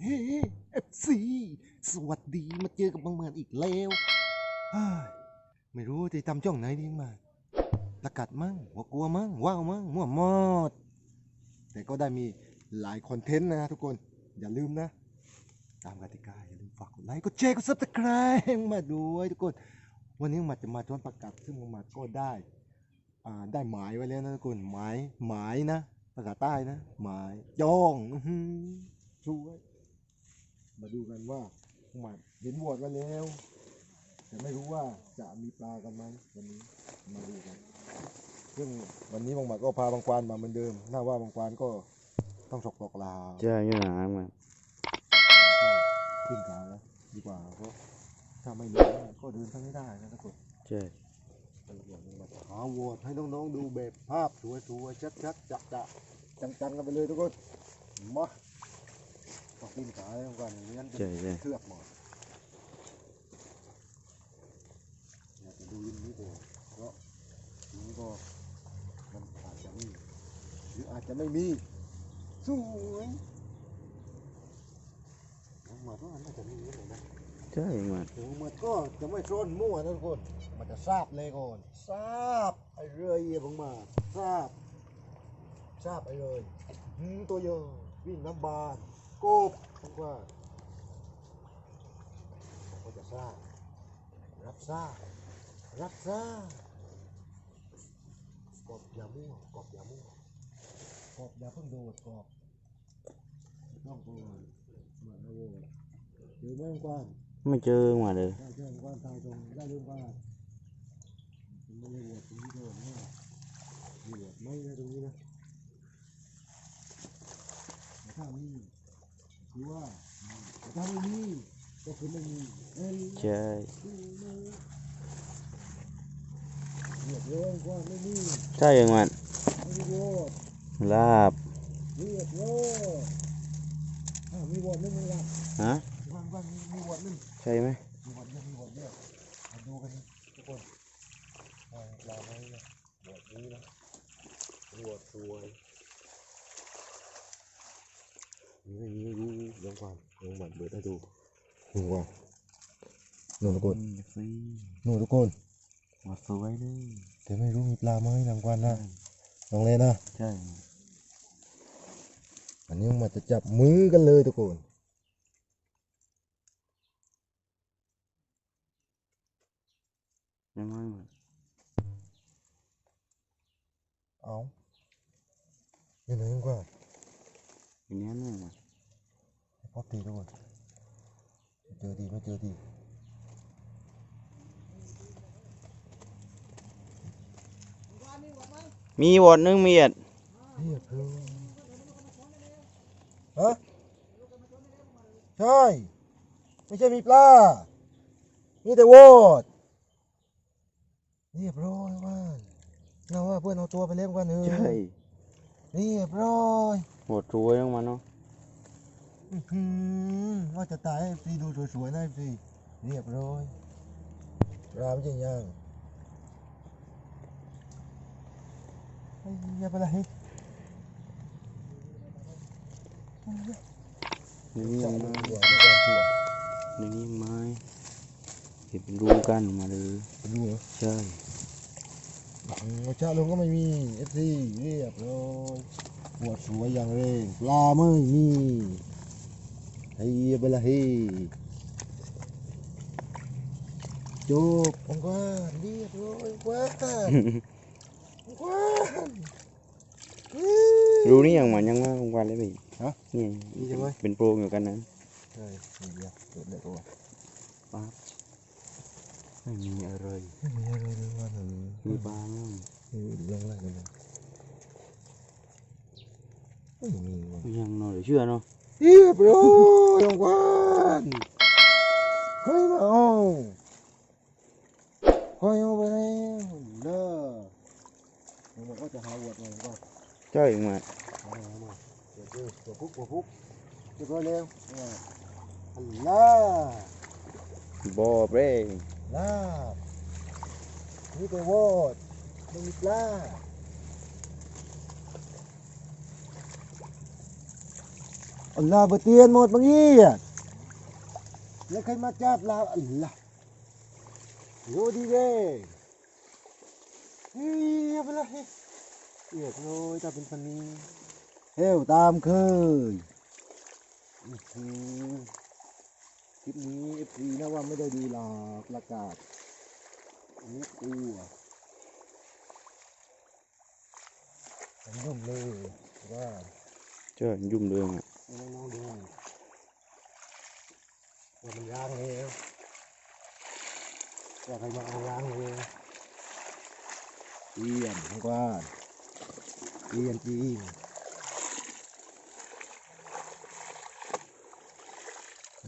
เฮ้เอฟซีสวัสดีมาเจอกับบังเมือนอีกแล้วเฮ้ยไม่รู้จะทำช่องไหนดีมาตะกัดมั่งหัวกลัวมั่งว้าวมั่งมั่วหมดแต่ก็ได้มีหลายคอนเทนต์นะทุกคนอย่าลืมนะ ตามกติกาอย่าลืมฝากกดไลค์กดแชร์กดซับสไครต์มาด้วยทุกคน วันนี้มาจะมาทวนประกาศซึ่งมาก็ได้ ได้หมายไว้แล้วนะทุกคนหมายหมายนะภาษาใต้นะหมายจ้องอื้อหือช่วยมาดูกันว่าหมาเห็นวอดไว้แล้ว แต่ไม่รู้ว่าจะมีปลากันไหมวันนี้มาดูกัน ซึ่งวันนี้บางหมาก็พาบางควานมาเหมือนเดิมน่าว่าบางควานก็ต้องฉกตกลาวใช่อยู่หนามันก็ขึ้นขาแล้วดีกว่าเพราะถ้าไม่รู้ก็เดินทางไม่ได้นะทุกคนใช่ไปเดี๋ยวมา หาโหวตให้น้องๆดูแบบภาพสวยๆชัดๆจะจะจังๆกันไปเลยทุกคนมาต้องขึ้นขาแล้วกันอย่างนี้นใช่ใช่เทือกหมดอยากจะดูยินนี้ก่อนเพราะทีนี้ก็มันอาจจะมีหรืออาจจะไม่มีสวยน้องหมาก็น่าจะมีอยู่เลยนะ ใช่มันถึงมันก็จะไม่โซนมั่วนะทุกคน มันจะทราบเลยก่อนทราบไอ้เรื่อยบังมาทราบทราบไอ้เลยหืมตัวเยอะวิ่งน้ำบานกบผมว่าผมก็จะทราบรับทราบรับทราบกบอย่ามั่วกบอย่ามั่วกบอย่าเพิ่งโดดกบต้องก่อนเหมือนนะโว้ยเดี๋ยวแม่งกว้าง ไม่เจอมาเลย ใช่ไหมมีบวชเยอะมีบวชเยอะมาดูกันทุกคนอ่าปลาไม้นะบวชนี้นะบวชสวยนี่ไม่มีไม่รู้เดี๋ยวก่อนเดี๋ยวก่อนเปิดให้ดูดูก่อนนู่นทุกคนสินู่นทุกคนมาสวยเลยแต่ไม่รู้มีปลาไหมรางวัลนะลองเลยนะใช่อันนี้มันจะจับมือกันเลยทุกคน ยังไงมันเอาอยู่ไหนกันกว่าอันนี้นี่มันพอตีทุกคนเจอดีไม่เจอดีมีวอดนึงมีเอ็ดเรียบร้อยฮะใช่ ไม่ใช่มีปลา มีแต่โวด เรียบร้อยว่านเราว่าเพื่อนเอาตัวไปเลี้ยงกันเถอะใช่เรียบร้อยหมดรวยของมันเนาะอื้อหือว่าจะตายให้ฟีดูสวยๆนะฟีเรียบร้อยรามจริงยังไอ้ยาไปไหนในนี้จัยับงมืไม้อหัวก่อนชัวในนี้ไม้ เห็นเป็นรูกันมาเลยไปดูเหรอใช่อืมชาลงก็ไม่มีเอฟซีเรียบร้อยหัวสวยอย่างเร่งปลาไม่มีไอ้ยาไปไหนจบองค์กรเรียบร้อยกว้านกว้านรูนี่ยังมันยังว่าวันเลยพี่ฮะนี่นี่ใช่ไหมเป็นโปรงอยู่กันนั้นใช่นี่เดียวเปิดเลยตัวปั๊บ ไม่มีอะไรไม่มีอะไรเลยว่าหนึ่งมีปลาเนาะนี่ลองไล่กันเลยไม่มีว่ะยังเนาะเดี๋ยวเชื่อเนาะเรียบร้อยองค์กรใครมาเอาใครเอาไปแล้วเด้อมันก็จะหาวัดไงก็ใช่มาหามามาเดี๋ยวเจอตัวพุกตัวพุกเรียบร้อยแล้วเนี่ยฮัลโหลบอเบร ลาบนี่ไปโวดมีปลาอัลลาบเตียนหมดบางอีอ่แล้วใครมาจับลาบอัลลาโยดีเด้เฮ้ยไปละเฮ้ยเอียดเลยจะเป็นคนนี้เฮ้วตามเคยอือ ลิปนี้เอฟซีนะว่าไม่ได้ดูหรอกประกาศอันนี้ตัวผมนุ่มเลยว่าเจ้ายุ่มเรื่องอะไม่ต้องมองดูว่ามันย่างแล้วว่าใครมาเอาย่างเลยเปลี่ยนทั้งกว้านเปลี่ยนจริง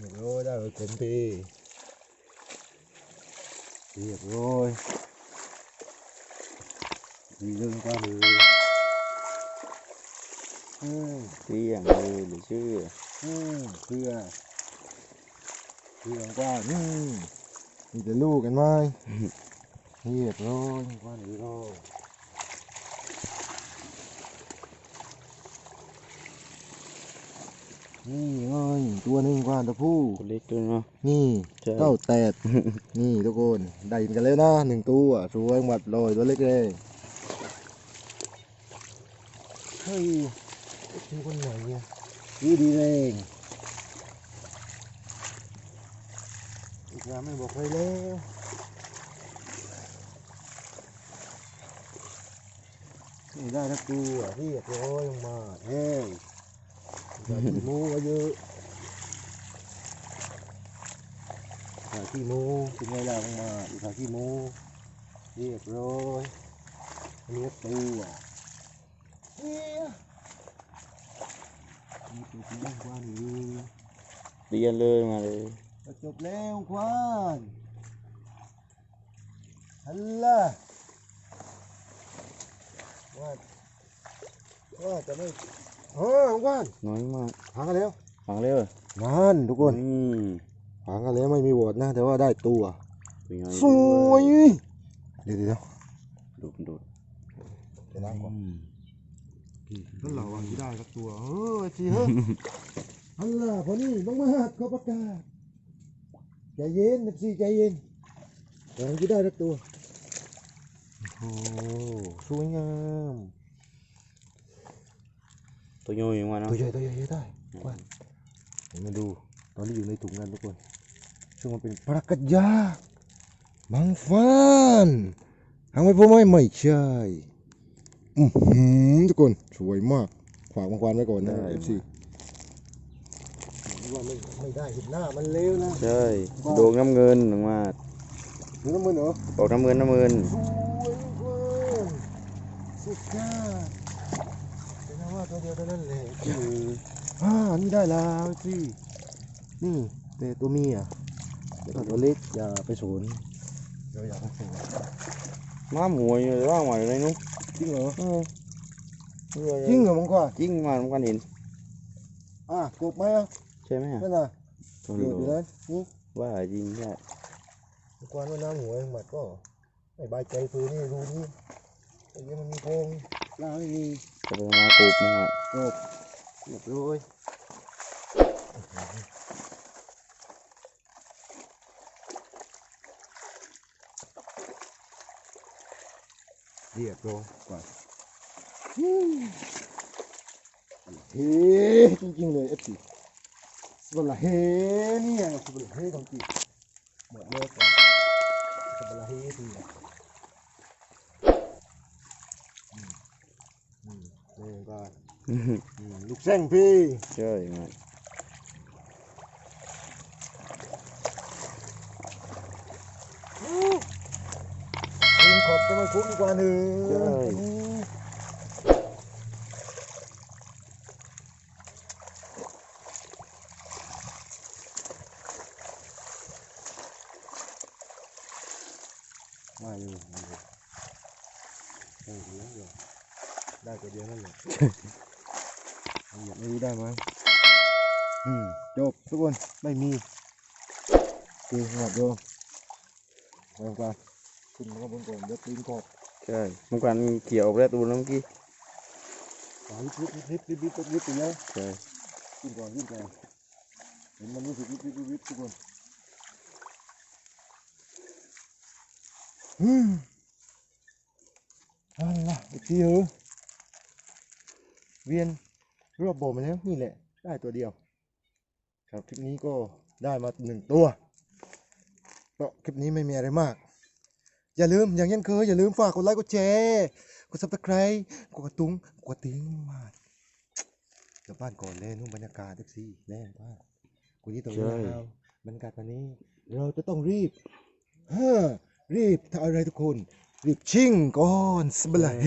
เรียบร้อยได้เลยผมพี่เรียบร้อยมีเรื่องกว้านเลยอืม เตี้ยงเลยหรือชื่อ อืมเพื่อเพื่อ นกว่านี่มีแต่ลูกกันไหมเรียบร้อยกว่านี้ก็นี่ไงตัวหนึ่งกว่าตัวผู้ตัวเล็กด้วยเนาะนี่ใช่เต้าแตดนี่ทุกคนได้กันแล้วนะหนึ่งตัวสวยหมัดลอยตัวเล็กเลยเฮ้ยเป็นคนไหนเนี่ยดีดีเองอีกแล้วไม่บอกใครแล้วนี่ได้ทักตัวเรียบร้อยลงมาเฮ้ ยอย่าขี้โม้ไว้เยอะขาขี้หมูเป็นไงล่ะลงมาอีกขาขี้หมู เรียบร้อยเนื้อตัวเฮียมีตัวที่นั่งกว้านอยู่เรียนเลยมาเลยจะจบแล้วควานฮัลล่ะว่าว่าจะไม่เออควานน้อยมากหางกันแล้วฟังเร็วนั่นทุกคนนี่หางกันแล้วไม่มีโหวตนะ แต่ว่าได้ตัวเป็นไงสวยเดี๋ยวเดี๋ยวดูดดูดเดี๋ยวล้างก่อนอืมนั่นเราวันที่ได้สักตัวเออสิเฮ้ยฮัลโหลพอนี่ต้องมาหัดเขาประกาศใจเย็นสิใจเย็นเดี๋ยวที่ได้สักตัวโอ้โหสวยงาม ตัวโยยังมาเนาะตัวใหญ่ตัวใหญ่ได้กว้านเดี๋ยวมาดูตอนนี้อยู่ในถุงกันทุกคนซึ่งมันเป็นปลากระยาบางฟันหางไม่พอไหมไม่ใช่อือหือทุกคนสวยมากฝากบางควันไว้ก่อนนะเอฟซีว่าไม่ไม่ได้เห็นหน้ามันเร็วนะใช่โด่งน้ำเงินออกมาดูน้ำมันเหรอออกน้ำเงินน้ำเงินสวยเกินสุดยอดเป็นนะว่า ตัวเดียวเท่านั้นเลยอ่านี่ได้แล้วสินี่แต่ตัวเมียแล้วก็ตัวเล็กอย่าไปสนเดี๋ยวอย่าไปสนมาหมวยอยู่ว่าหมวยอะไรนุ๊กจริงเหรอเออจริงเหรอมังกรจริงมาเหมือนกันเห็นอะกบไหมอะใช่ไหมอะนั่นน่ะตัวเกิดอยู่โลนั้นนี่ว่าจริงใช่มังกรว่าน้ำหัวหมัดก็ไม่บายใจพื้นนี่รูนี่ไอ้เนี้ยมันมีโพรง ล่างไม่มีจะไปมากรูบมั้งอะกบเรียบร้อยเรียบร้อยก่อนเฮ้จริงๆเลยเอฟซีสบลาเฮเนี่ยสบลาเฮของจริงหมดเลยก่อนสบลาเฮทีนะอืมอืมนี่ก็ อื้อหืออืมลูกแซงพี่ใช่มายิงขอบก็ อยู่มาอยู่ได้เดียวเดียวได้ตัวเดียวนั่นแหละเหยียบไม่รู้ได้ไหมอืมจบทุกคนไม่มีโอเคหมดโยมไปก่อนขึ้นมาข้างบนก่อนเดี๋ยวตีนกบใช่เมื่อกันเขี่ยออกแล้วตัวแล้วเมื่อกี้สายนิดนิดนิดนิดนิดนิดนิดไปเลยใช่ขึ้นก่อนขึ้นก่อนเห็นมันรู้สึกวิบวิบวิบวิบทุกคนอืมเอาล่ะอีกทีเหรอเวียน รอบโบมาแล้วนี่แหละ ได้ตัวเดียว ครับคลิปนี้ก็ได้มาหนึ่งตัวก็คลิปนี้ไม่มีอะไรมาก อย่าลืมอย่างเช่นเคยอย่าลืมฝากกดไลค์กดแชร์กดซับสไครต์กดกระตุ้งกดติ้งมาเดี๋ยวบ้านก่อนเลยนู่นบรรยากาศเอฟซีแรงมากคุยที่ตรงนี้นะครับบรรยากาศวันนี้ เราจะต้องรีบฮ่ารีบทำอะไรทุกคน รีบชิ่งก่อนสบลาเฮ